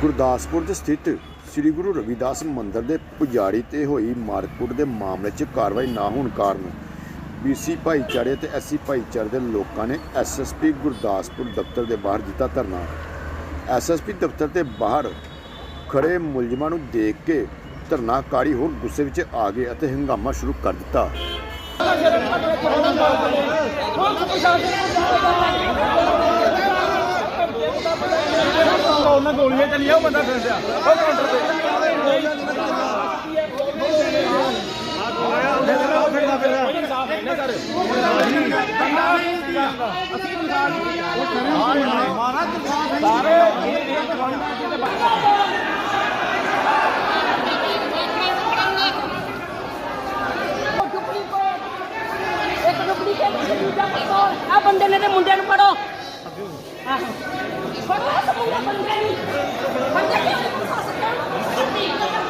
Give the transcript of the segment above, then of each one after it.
ਗੁਰਦਾਸਪੁਰ ਦੇ ਸਥਿਤ ਸ੍ਰੀ ਗੁਰੂ ਰਵਿਦਾਸ ਮੰਦਿਰ ਦੇ ਪੁਜਾਰੀ ਤੇ ਹੋਈ ਮਾਰਕੁੱਟ ਦੇ ਮਾਮਲੇ 'ਚ ਕਾਰਵਾਈ ਨਾ ਹੋਣ ਕਾਰਨ ਬੀਸੀ ਭਾਈਚਾਰੇ ਤੇ ਐਸਸੀ ਭਾਈਚਾਰੇ ਦੇ ਲੋਕਾਂ ਨੇ ਐਸਐਸਪੀ ਗੁਰਦਾਸਪੁਰ ਦਫ਼ਤਰ ਦੇ ਬਾਹਰ ਦਿੱਤਾ ਧਰਨਾ। ਐਸਐਸਪੀ ਦਫ਼ਤਰ ਦੇ ਬਾਹਰ ਖੜੇ ਮੁਲਜ਼ਮਾਂ ਨੂੰ ਦੇਖ ਕੇ ਧਰਨਾਕਾਰੀ ਹੋਰ ਗੁੱਸੇ ਵਿੱਚ ਆ ਗਏ ਅਤੇ ਹੰਗਾਮਾ ਸ਼ੁਰੂ ਕਰ ਦਿੱਤਾ। ਉਹਨਾਂ ਗੋਲੀਆਂ ਚੱਲੀਆਂ, ਉਹ ਬੰਦਾ ਫਿਰਦਾ ਉਹ ਕਾਊਂਟਰ ਤੇ ਆ ਬੰਦੇ ਨੇ ਤੇ ਮੁੰਡਿਆਂ ਨੂੰ ਪੜੋ ਆਹੋ। ਪੜੋ ਇਸ ਮੁੰਡੇ, ਬੰਦੇ ਨੂੰ।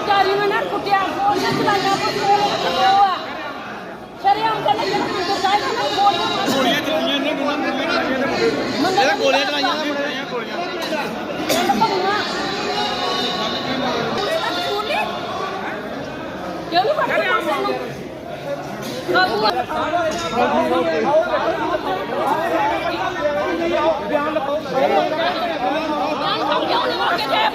ਜਾਰੀ ਮੈਂ ਨਾ ਕੁੱਟਿਆ ਫੋਨ ਤੇ ਚਲਾਇਆ ਸ਼ਰਿਆਮ ਦਾ ਲੱਗਣ ਅੰਦਰ ਜਾਏਗਾ ਨਾ ਫੋਨ ਗੋਲੀਆਂ ਚਲਾਈਆਂ ਨੇ ਗੁੰਨਾ ਮੁੰਡੇ ਇਹਦਾ ਗੋਲੀਆਂ ਚਲਾਈਆਂ। ਨਾ ਮੁੰਡੇ ਦੀਆਂ ਗੋਲੀਆਂ ਕਿਉਂ ਨਹੀਂ ਪੜਦਾ ਸਾਨੂੰ ਬਾਬੂ ਬਿਆਨ ਲਪਾਓ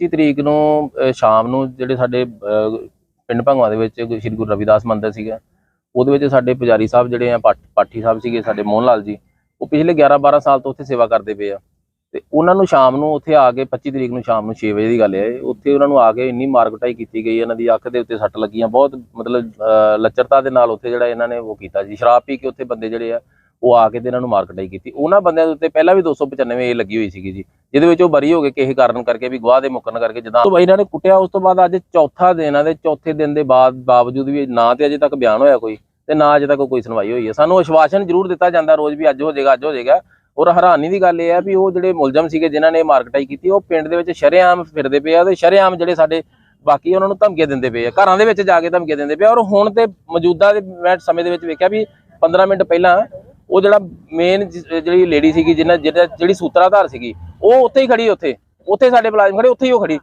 30 ਤਰੀਕ ਨੂੰ ਸ਼ਾਮ ਨੂੰ ਜਿਹੜੇ ਸਾਡੇ ਪਿੰਡ ਭੰਗਵਾ ਦੇ ਵਿੱਚ ਸ਼੍ਰੀ ਗੁਰੂ ਰਵਿਦਾਸ ਮੰਦਿਰ ਸੀਗਾ, ਉਹਦੇ ਵਿੱਚ ਸਾਡੇ ਪੁਜਾਰੀ ਸਾਹਿਬ ਜਿਹੜੇ ਆ, ਪਾਠੀ ਸਾਹਿਬ ਸੀਗੇ ਸਾਡੇ ਮੋਹਨ ਲਾਲ ਜੀ, ਉਹ ਪਿਛਲੇ 11 12 ਸਾਲ ਤੋਂ ਉੱਥੇ ਸੇਵਾ ਕਰਦੇ ਪਏ ਆ। ਤੇ ਉਹਨਾਂ ਨੂੰ ਸ਼ਾਮ ਨੂੰ ਉੱਥੇ ਆ ਕੇ 25 ਤਰੀਕ ਨੂੰ ਸ਼ਾਮ ਨੂੰ 6 ਵਜੇ ਦੀ ਗੱਲ ਹੈ, ਉੱਥੇ ਉਹਨਾਂ ਨੂੰ ਆ ਕੇ ਇੰਨੀ ਮਾਰਕਟਾਈ ਕੀਤੀ ਗਈ, ਇਹਨਾਂ ਦੀ ਅੱਖ ਦੇ ਉੱਤੇ ਸੱਟ ਲੱਗੀਆਂ, ਬਹੁਤ ਮਤਲਬ ਲੱਚਰਤਾ ਦੇ ਨਾਲ ਉੱਥੇ ਜਿਹੜਾ ਇਹਨਾਂ ਨੇ ਉਹ ਕੀਤਾ ਜੀ, ਸ਼ਰਾਬ ਪੀ ਕੇ ਉੱਥੇ ਬੰਦੇ ਜਿਹੜੇ ਆ ਉਹ ਆ ਕੇ ਤੇ ਇਹਨਾਂ ਨੂੰ ਮਾਰ ਕੁਟਾਈ ਕੀਤੀ। ਉਹਨਾਂ ਬੰਦਿਆਂ ਦੇ ਉੱਤੇ ਪਹਿਲਾਂ ਵੀ 295 ਇਹ ਲੱਗੀ ਹੋਈ ਸੀਗੀ ਜੀ, ਜਿਹਦੇ ਵਿੱਚ ਉਹ ਬਰੀ ਹੋ ਗਏ ਕਿਸੇ ਕਾਰਨ ਕਰਕੇ ਵੀ ਗਵਾਹ ਦੇ ਮੁੱਕਣ ਕਰਕੇ ਜਦਾਂ ਤੋਂ ਇਹਨਾਂ ਨੇ ਕੁੱਟਿਆ, ਉਸ ਤੋਂ ਬਾਅਦ ਅੱਜ ਚੌਥਾ ਦਿਨ ਆ ਤੇ ਚੌਥੇ ਦਿਨ ਦੇ ਬਾਅਦ ਬਾਵਜੂਦ ਵੀ ਨਾ ਤੇ ਅਜੇ ਤੱਕ ਬਿਆਨ ਹੋਇਆ ਕੋਈ ਤੇ ਨਾ ਅਜੇ ਤੱਕ ਕੋਈ ਸੁਣਵਾਈ ਹੋਈ ਹੈ ਸਾਨੂੰ ਆਸ਼ਵਾਸਨ ਜ਼ਰੂਰ ਦਿੱਤਾ ਜਾਂਦਾ, ਰੋਜ਼ ਵੀ ਅੱਜ ਹੋ ਜਾਏਗਾ, ਅੱਜ ਹੋ ਜਾਏਗਾ। ਔਰ ਹੈਰਾਨੀ ਦੀ ਗੱਲ ਇਹ ਹੈ ਵੀ ਉਹ ਜਿਹੜੇ ਮੁਲਜ਼ਮ ਸੀਗੇ ਜਿਨ੍ਹਾਂ ਨੇ ਮਾਰਕਟਾਈ ਕੀਤੀ, ਉਹ ਪਿੰਡ ਦੇ ਵਿੱਚ ਸ਼ਰੇਆਮ ਫਿਰਦੇ ਪਏ ਆ ਤੇ ਸ਼ਰੇਆਮ ਜਿਹੜੇ ਸਾਡੇ ਬਾਕੀ ਉਹਨਾਂ ਨੂੰ ਧਮਕੀਆਂ ਦਿੰਦੇ ਪਏ ਆ। ਘਰਾਂ ਦੇ ਵਿੱਚ ਜਾ ਕੇ ਧਮਕੀਆਂ ਦਿੰਦੇ ਪਏ ਔਰ ਹੁਣ ਤੇ ਮੌਜੂਦਾ ਦੇ ਮੈਂ ਸਮੇਂ ਦੇ ਵਿੱਚ ਵੇਖਿਆ ਵੀ 15 ਮਿੰਟ ਪਹਿਲਾਂ ਉਹ ਜਿਹੜਾ ਮੇਨ ਜਿਹੜੀ ਲੇਡੀ ਸੀਗੀ, ਜਿਹਨਾਂ ਜਿਹੜਾ ਜਿਹੜੀ ਸੂਤਰਾਧਾਰ ਸੀਗੀ, ਉਹ ਉੱਥੇ ਹੀ ਖੜੀ ਉੱਥੇ। ਉੱਥੇ ਸਾਡੇ ਮੁਲਾਜ਼ਮ ਖੜੇ, ਉੱਥੇ ਹੀ ਉਹ ਖੜੀ।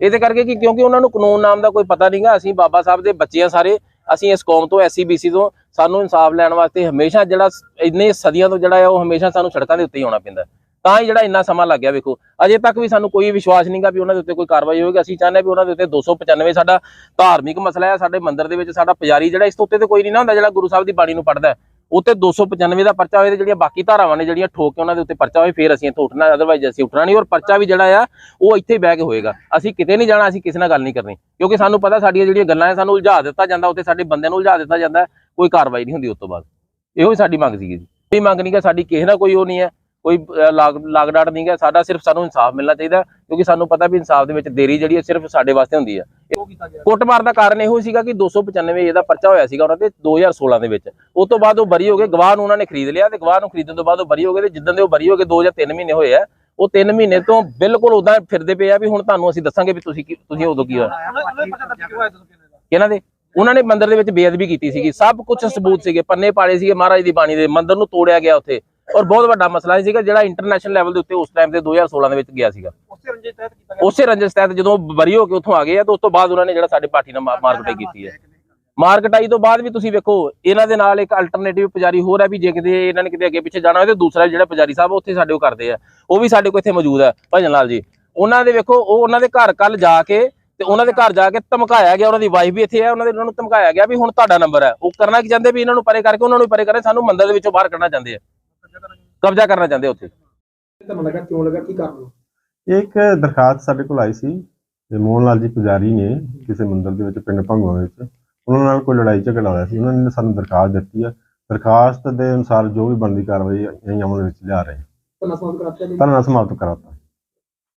ਇਹਦੇ ਕਰਕੇ ਕਿ ਕਿਉਂਕਿ ਉਹਨਾਂ ਨੂੰ ਕਾਨੂੰਨ ਨਾਮ ਦਾ ਕੋਈ ਪਤਾ ਨਹੀਂਗਾ, ਅਸੀਂ ਬਾਬਾ ਸਾਹਿਬ ਦੇ ਬੱਚੇ ਆ ਸਾਰੇ, ਅਸੀਂ ਇਸ ਕੌਮ ਤੋਂ ਐਸਸੀਬੀਸੀ ਤੋਂ, ਸਾਨੂੰ ਇਨਸਾਫ ਲੈਣ ਵਾਸਤੇ ਹਮੇਸ਼ਾ ਜਿਹੜਾ ਇੰਨੇ ਸਦੀਆਂ ਤੋਂ ਜਿਹੜਾ ਹੈ ਉਹ ਹਮੇਸ਼ਾ ਸਾਨੂੰ ਸੜਕਾਂ ਦੇ ਉੱਤੇ ਹੀ ਆਉਣਾ ਪੈਂਦਾ। ਤਾਂ ਹੀ ਜਿਹੜਾ ਇੰਨਾ ਸਮਾਂ ਲੱਗ ਗਿਆ, ਵੇਖੋ। ਅਜੇ ਤੱਕ ਵੀ ਸਾਨੂੰ ਕੋਈ ਵਿਸ਼ਵਾਸ ਨਹੀਂਗਾ ਵੀ ਉਹਨਾਂ ਦੇ ਉੱਤੇ ਕੋਈ ਕਾਰਵਾਈ ਹੋਵੇਗੀ। ਅਸੀਂ ਚਾਹੁੰਦੇ ਹਾਂ ਵੀ ਉਹਨਾਂ ਦੇ ਉੱਤੇ 295 ਸਾਡਾ ਧਾਰਮਿਕ ਮਸਲਾ ਹੈ ਸਾਡੇ ਮੰਦਿਰ ਦੇ ਵਿੱਚ ਸਾਡਾ ਪੁਜਾਰੀ ਜਿਹੜਾ, ਇਸ ਤੋਂ ਉੱਤੇ ਤੇ ਕੋਈ ਨਹੀਂ ਨਾ ਹੁੰਦਾ ਜਿਹੜਾ ਗੁਰੂ ਸਾਹਿਬ ਦੀ ਬਾਣੀ ਨੂੰ ਪੜ੍ਹਦਾ। ਹੈ ਉੱਤੇ 295 ਦਾ ਪਰਚਾ ਹੋਏ ਤੇ ਜਿਹੜੀਆਂ ਬਾਕੀ ਧਾਰਾਵਾਂ ਨੇ ਜਿਹੜੀਆਂ ਠੋਕ ਕੇ ਉਹਨਾਂ ਦੇ ਉੱਤੇ ਪਰਚਾ ਹੋਏ ਫਿਰ ਅਸੀਂ ਇੱਥੋਂ ਉੱਠਣਾ ਅਦਰਵਾਈਜ਼ ਅਸੀਂ ਉੱਠਣਾ ਨਹੀਂ ਔਰ ਪਰਚਾ ਵੀ ਜਿਹੜਾ ਆ, ਉਹ ਇੱਥੇ ਬਹਿ ਕੇ ਹੋਏਗਾ। ਅਸੀਂ ਕਿਤੇ ਨਹੀਂ ਜਾਣਾ, ਅਸੀਂ ਕਿਸੇ ਨਾਲ ਗੱਲ ਨਹੀਂ ਕਰਨੀ। ਕਿਉਂਕਿ ਸਾਨੂੰ ਪਤਾ ਸਾਡੀਆਂ ਜਿਹੜੀਆਂ ਗੱਲਾਂ ਹੈ ਸਾਨੂੰ ਉਲਝਾ ਦਿੱਤਾ ਜਾਂਦਾ ਉੱਤੇ ਸਾਡੇ ਬੰਦਿਆਂ ਨੂੰ ਉਲਝਾ ਦਿੱਤਾ ਜਾਂਦਾ, ਕੋਈ ਕਾਰਵਾਈ ਨਹੀਂ ਹੁੰਦੀ ਉਸ ਤੋਂ ਬਾਅਦ। ਇਹੋ ਹੀ ਸਾਡੀ ਮੰਗ ਸੀਗੀ ਜੀ। ਕੋਈ ਮੰਗ ਨਹੀਂ ਕਿ ਸਾਡੀ ਕਿਸੇ ਨਾਲ ਕੋਈ ਉਹ ਨਹੀਂ ਹੈ। ਕੋਈ ਲਾਗ ਲਾਗ ਡਾਟ ਨਹੀਂ ਗਾ। ਸਾਡਾ ਸਿਰਫ ਸਾਨੂੰ ਇਨਸਾਫ ਮਿਲਣਾ ਚਾਹੀਦਾ ਕਿਉਂਕਿ ਸਾਨੂੰ ਪਤਾ ਵੀ ਇਨਸਾਫ ਦੇ ਵਿੱਚ ਦੇਰੀ ਜਿਹੜੀ ਹੈ ਸਿਰਫ ਸਾਡੇ ਵਾਸਤੇ ਹੁੰਦੀ ਹੈ। ਕੁੱਟਮਾਰ ਦਾ ਕਾਰਨ ਇਹੋ ਸੀਗਾ ਕਿ 295 ਇਹਦਾ ਪਰਚਾ ਹੋਇਆ ਸੀਗਾ ਉਹਨਾਂ ਤੇ 2016 ਦੇ ਵਿੱਚ। ਉਸ ਤੋਂ ਬਾਅਦ ਉਹ ਬਰੀ ਹੋ ਗਏ। ਗਵਾਹ ਨੂੰ ਉਹਨਾਂ ਨੇ ਖਰੀਦ ਲਿਆ ਤੇ ਗਵਾਹ ਨੂੰ ਖਰੀਦਣ ਤੋਂ ਬਾਅਦ ਉਹ ਬਰੀ ਹੋ ਗਏ ਤੇ ਜਿੱਦਣ ਦੇ ਉਹ ਬਰੀ ਹੋ ਗਏ 2 ਜਾਂ 3 ਮਹੀਨੇ ਹੋਏ ਆ ਉਹ 3 ਮਹੀਨੇ ਤੋਂ ਬਿਲਕੁਲ ਉਦਾਂ ਫਿਰਦੇ ਪਏ ਆ ਵੀ ਹੁਣ ਤੁਹਾਨੂੰ ਅਸੀਂ ਦੱਸਾਂਗੇ ਵੀ ਤੁਸੀਂ ਤੁਸੀਂ ਉਦੋਂ ਕੀ ਹੋਇਆ। ਕਿਹਨਾਂ ਦੇ? ਉਹਨਾਂ ਨੇ ਮੰਦਿਰ ਦੇ ਵਿੱਚ ਬੇਅਦਬੀ ਕੀਤੀ ਸੀਗੀ। ਸਭ ਕੁਝ ਸਬੂਤ ਸੀਗੇ। ਪੰਨੇ ਪਾੜੇ ਸੀਗੇ ਮਹਾਰਾਜ ਦੀ ਬਾਣੀ ਦੇ। ਮੰਦਿਰ ਨੂੰ ਤੋੜਿਆ ਗਿਆ ਉੱਥੇ। ਔਰ ਬਹੁਤ ਵੱਡਾ ਮਸਲਾ ਸੀਗਾ ਜਿਹੜਾ ਇੰਟਰਨੈਸ਼ਨਲ ਲੈਵਲ ਦੇ ਉੱਤੇ ਉਸ ਟਾਈਮ ਤੇ 2016 ਦੇ ਵਿੱਚ ਗਿਆ ਸੀਗਾ। ਉਸੇ ਰੰਜਿਸ਼ ਤਹਿਤ ਜਦੋਂ ਉਹ ਬਰੀ ਹੋ ਕੇ ਉੱਥੋਂ ਆ ਗਏ ਆ ਤਾਂ ਉਸ ਤੋਂ ਬਾਅਦ ਉਹਨਾਂ ਨੇ ਜਿਹੜਾ ਸਾਡੇ ਪਾਰਟੀ ਨਾਲ ਮਾਰ- ਮਾਰਕੁਟਾਈ ਕੀਤੀ ਹੈ। ਮਾਰ ਕਟਾਈ ਤੋਂ ਬਾਅਦ ਵੀ ਤੁਸੀਂ ਵੇਖੋ ਇਹਨਾਂ ਦੇ ਨਾਲ ਇੱਕ ਅਲਟਰਨੇਟਿਵ ਪੁਜਾਰੀ ਹੋਰ ਹੈ ਵੀ ਜੇ ਕਿਤੇ ਇਹਨਾਂ ਨੇ ਕਿਤੇ ਅੱਗੇ ਪਿੱਛੇ ਜਾਣਾ ਹੋਵੇ ਤੇ ਦੂਸਰਾ ਜਿਹੜਾ ਪੁਜਾਰੀ ਸਾਹਿਬ ਉੱਥੇ ਸਾਡੇ ਕੋਲ ਕਰਦੇ ਆ। ਉਹ ਵੀ ਸਾਡੇ ਕੋਲ ਇੱਥੇ ਮੌਜੂਦ ਹੈ ਭਜਨ ਲਾਲ ਜੀ। ਉਹਨਾਂ ਦੇ ਵੇਖੋ ਉਹ ਉਹਨਾਂ ਦੇ ਘਰ ਕੱਲ ਜਾ ਕੇ ਤੇ ਉਹਨਾਂ ਦੇ ਘਰ ਜਾ ਕੇ ਧਮਕਾਇਆ ਗਿਆ ਉਹਨਾਂ ਦੀ ਵਾਈਫ ਵੀ ਇੱਥੇ ਹੈ ਉਹਨਾਂ ਦੇ ਉਹਨਾਂ ਨੂੰ ਧਮਕਾਇਆ ਗਿਆ ਵੀ ਹੁਣ ਤੁਹਾਡਾ ਨੰਬਰ ਹੈ। ਉਹ ਕਰਨਾ ਕੀ ਚਾਹੁੰਦੇ ਵੀ ਇਹਨਾਂ ਨੂੰ ਪਰੇ ਕਰਕੇ ਉਹਨਾਂ ਨੂੰ ਪਰੇ ਕਰੇ ਸਾਨੂੰ ਮੰਦਰ ਦੇ ਵਿੱਚੋਂ ਬਾਹਰ ਕੱਢਣਾ ਚਾਹੁੰਦੇ ਆ। ਕਬਜ਼ਾ ਕਰਨਾ ਚਾਹੁੰਦੇ ਉੱਥੇ? ਤੁਹਾਨੂੰ ਲੱਗਾ ਕਿਉਂ ਲੱਗਾ ਕੀ ਕਾਰਨ? ਇਹ ਇੱਕ ਦਰਖਾਸਤ ਸਾਡੇ ਕੋਲ ਆਈ ਸੀ ਤੇ ਮੋਹਨ ਲਾਲ ਜੀ ਪੁਜਾਰੀ ਨੇ ਕਿਸੇ ਮੰਦਿਰ ਦੇ ਵਿੱਚ ਪਿੰਡ ਭੰਗਵਾ ਵਿੱਚ। ਉਹਨਾਂ ਨਾਲ ਕੋਈ ਲੜਾਈ ਝਗੜਾ ਹੋਇਆ ਸੀ ਉਹਨਾਂ ਨੇ ਸਾਨੂੰ ਦਰਖਾਸਤ ਦਿੱਤੀ ਹੈ ਦਰਖਾਸਤ ਦੇ ਅਨੁਸਾਰ ਜੋ ਵੀ ਬਣਦੀ ਕਾਰਵਾਈ ਅਸੀਂ ਅਮਲ ਵਿੱਚ ਲਿਆ ਰਹੇ ਹਾਂ। ਧਰਨਾ ਸਮਾਪਤ ਕਰਾਤਾ।